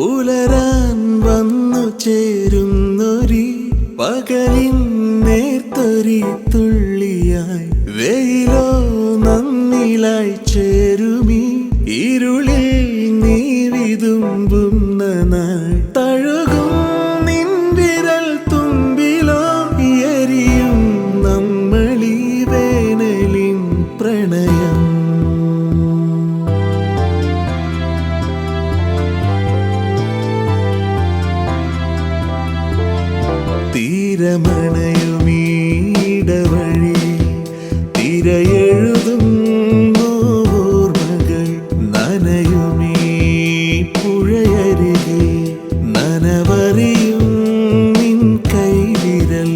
പുലരാൻ വന്നു ചേരുന്നൊരി പകലിൻ നേർത്തൊരി തുള്ളിയായി. വെയിലോ നന്നിലായി ചേരുമി ഇരുളിൽ നീ വിതുമ്പുന്ന നാൾ. തഴുകും തിരമണയുമീടവഴി തിരയെഴുതും നനയുമീ പുഴയരികെ നനവറിയും നിൻ കൈവിരൽ